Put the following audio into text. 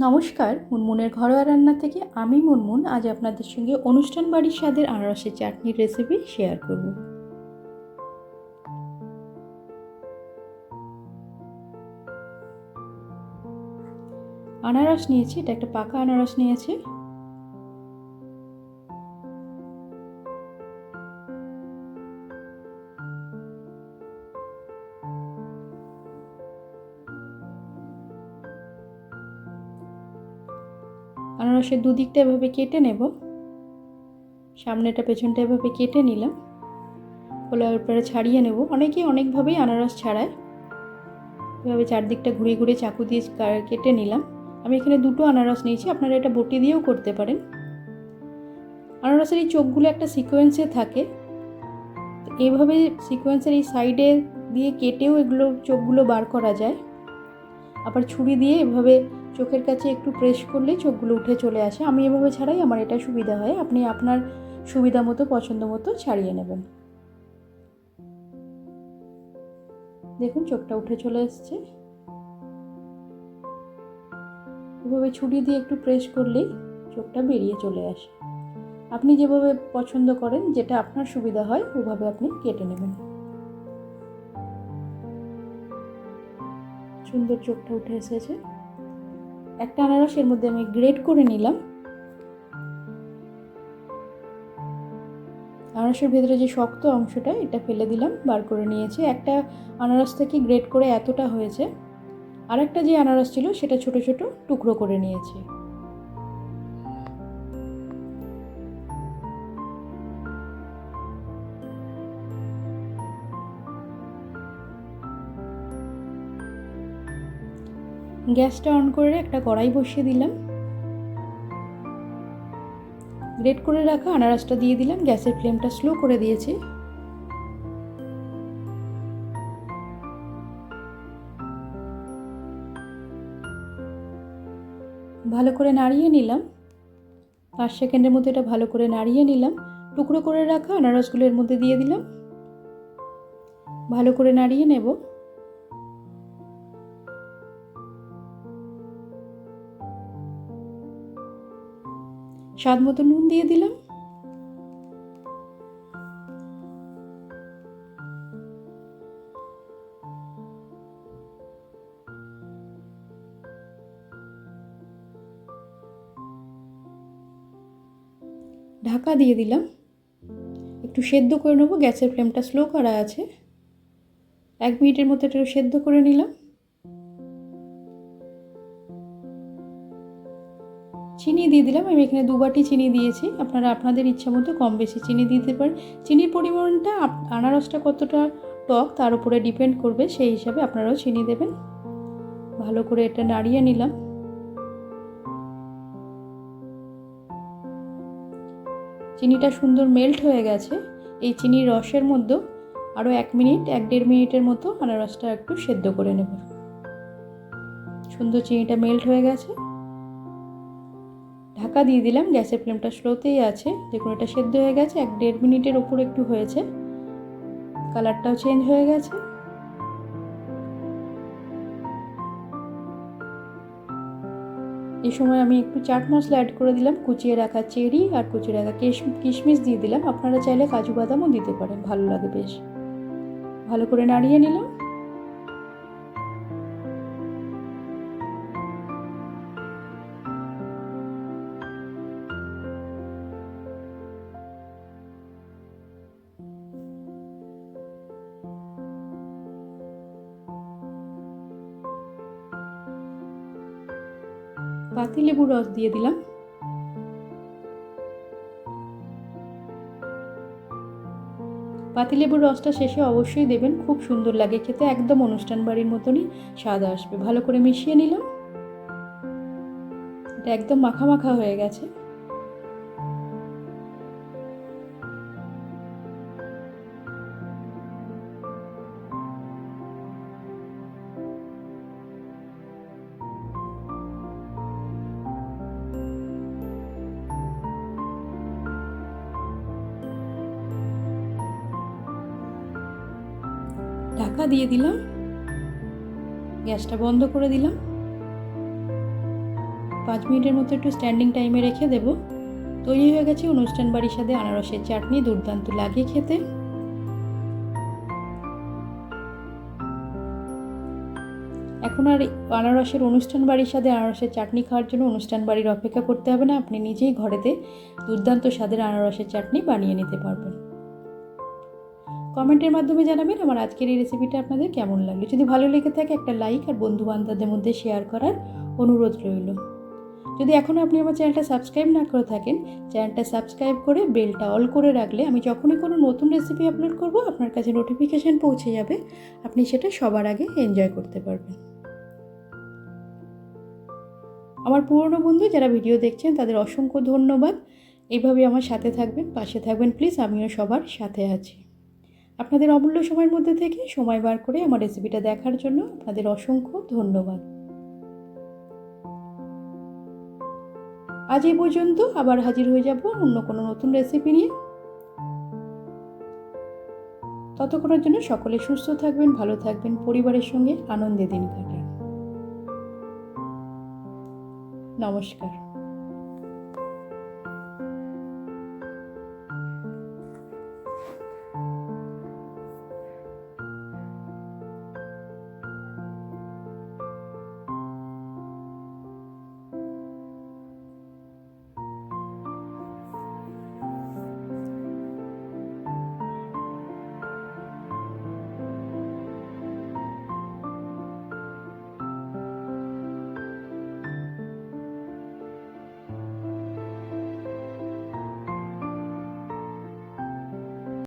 নমস্কার, মুনমুনের ঘরোয়া রান্না থেকে আমি মুনমুন। আজ আপনাদের সঙ্গে অনুষ্ঠান বাড়ির স্বাদের আনারসের চাটনির রেসিপি শেয়ার করব। আনারস নিয়েছি, এটা একটা পাকা আনারস নিয়েছি। আনারসের দুদিকটা এভাবে কেটে নেব। সামনেটা, পেছনটা এভাবে কেটে নিলাম। খোলার পরে ছাড়িয়ে নেব। অনেকেই অনেকভাবেই আনারস ছাড়ায়। এভাবে চারদিকটা ঘুরে ঘুরে চাকু দিয়ে কেটে নিলাম। আমি এখানে দুটো আনারস নিয়েছি। আপনারা এটা বটি দিয়েও করতে পারেন। আনারসের এই চোখগুলো একটা সিকোয়েন্সে থাকে। এইভাবে সিকোয়েন্সের এই সাইডে দিয়ে কেটেও এগুলো চোখগুলো বার করা যায়। আবার ছুরি দিয়ে এভাবে চোখের কাছে একটু প্রেস করলেই চোখগুলো উঠে চলে আসে। আমি এভাবে ছাড়াই আমার এটা সুবিধা হয়। আপনি আপনার সুবিধা মতো, পছন্দ মতো ছাড়িয়ে নেবেন। দেখুন, চোখটা উঠে চলে এসছে। এভাবে ছুরি দিয়ে একটু প্রেস করলেই চোখটা বেরিয়ে চলে আসে। আপনি যেভাবে পছন্দ করেন, যেটা আপনার সুবিধা হয়, ওভাবে আপনি কেটে নেবেন। সুন্দর চোখটা উঠে এসেছে। একটা আনারস এর মধ্যে আমি গ্রেট করে নিলাম। আনারসের ভেতরে যে শক্ত অংশটা, এটা ফেলে দিলাম, বার করে নিয়েছি। একটা আনারস থেকে গ্রেট করে এতটা হয়েছে। আর একটা যে আনারস ছিল, সেটা ছোট ছোট টুকরো করে নিয়েছি। গ্যাসটা অন করে একটা কড়াই বসিয়ে দিলাম। গ্রেট করে রাখা আনারসটা দিয়ে দিলাম, গ্যাসের ফ্লেমটা স্লো করে দিয়েছি। ভালো করে নাড়িয়ে নিলাম। পাঁচ সেকেন্ডের মধ্যে এটা ভালো করে নাড়িয়ে নিলাম। টুকরো করে রাখা আনারসগুলো এর মধ্যে দিয়ে দিলাম। ভালো করে নাড়িয়ে নেব। স্বাদ মতো নুন দিয়ে দিলাম। ঢাকা দিয়ে দিলাম। একটু সেদ্ধ করে নেব, গ্যাসের ফ্লেমটা স্লো করা আছে। এক মিনিটের মতো একটু সেদ্ধ করে নিলাম। চিনি দিয়ে দিলাম। আমি এখানে দু বাটি চিনি দিয়েছি। আপনারা আপনাদের ইচ্ছা মতো কম বেশি চিনি দিতে পারেন। চিনির পরিমাণটা আনারসটা কতটা টক তার উপরে ডিপেন্ড করবে, সেই হিসাবে আপনারাও চিনি দেবেন। ভালো করে এটা নাড়িয়ে নিলাম। চিনিটা সুন্দর মেল্ট হয়ে গেছে। এই চিনির রসের মধ্যে আরও এক মিনিট, এক দেড় মিনিটের মতো আনারসটা একটু সেদ্ধ করে নেব সুন্দর চিনিটা মেল্ট হয়ে গেছে। ঢাকা দিয়ে দিলাম, গ্যাসের ফ্লেমটা স্লোতেই আছে দেখুন এটা সেদ্ধ হয়ে গেছে, এক দেড় মিনিটের ওপর একটু হয়েছে। কালারটাও চেঞ্জ হয়ে গেছে। এই সময় আমি একটু চাট মশলা অ্যাড করে দিলাম, কুচিয়ে রাখা চেরি আর কুচিয়ে রাখা কিশমিশ দিয়ে দিলাম। আপনারা চাইলে কাজু বাদামও দিতে পারেন, ভালো লাগে বেশ। ভালো করে নাড়িয়ে নিলাম। পাতিলেবুর রস দিয়ে দিলাম। পাতিলেবুর রসটা শেষে অবশ্যই দেবেন, খুব সুন্দর লাগে খেতে, একদম অনুষ্ঠান বাড়ির মতনই স্বাদ আসবে। ভালো করে মিশিয়ে নিলাম। এটা একদম মাখা মাখা হয়ে গেছে। ঢাকা দিয়ে দিলাম। গ্যাসটা বন্ধ করে দিলাম। পাঁচ মিনিটের মতো একটু স্ট্যান্ডিং টাইমে রেখে দেব। তৈরি হয়ে গেছে অনুষ্ঠান বাড়ির সাথে আনারসের চাটনি, দুর্দান্ত লাগে খেতে। এখন আর আনারসের অনুষ্ঠান বাড়ির সাথে আনারসের চাটনি খাওয়ার জন্য অনুষ্ঠান বাড়ির অপেক্ষা করতে হবে না। আপনি নিজেই ঘরেতে দুর্দান্ত স্বাদের আনারসের চাটনি বানিয়ে নিতে পারবেন। কমেন্টের মাধ্যমে জানাবেন আমার আজকের এই রেসিপিটা আপনাদের কেমন লাগল। যদি ভালো লেগে থাকে একটা লাইক আর বন্ধু বান্ধবদের মধ্যে শেয়ার করার অনুরোধ রইল। যদি এখনও আপনি আমার চ্যানেলটা সাবস্ক্রাইব না করে থাকেন, চ্যানেলটা সাবস্ক্রাইব করে বেলটা অল করে রাখলে আমি যখনই কোনো নতুন রেসিপি আপলোড করব, আপনার কাছে নোটিফিকেশান পৌঁছে যাবে। আপনি সেটা সবার আগে এনজয় করতে পারবেন। আমার পুরনো বন্ধু যারা ভিডিও দেখছেন, তাদের অসংখ্য ধন্যবাদ। এইভাবে আমার সাথে থাকবেন, পাশে থাকবেন। প্লিজ আমিও সবার সাথে আছি। আপনাদের অমূল্য সময়ের মধ্যে থেকে সময় বার করে আমার রেসিপিটা দেখার জন্য আপনাদের অসংখ্য ধন্যবাদ। আজ এই পর্যন্ত আবার হাজির হয়ে যাব অন্য কোনো নতুন রেসিপি নিয়ে। ততক্ষণের জন্য সকলে সুস্থ থাকবেন, ভালো থাকবেন, পরিবারের সঙ্গে আনন্দে দিন কাটান। নমস্কার।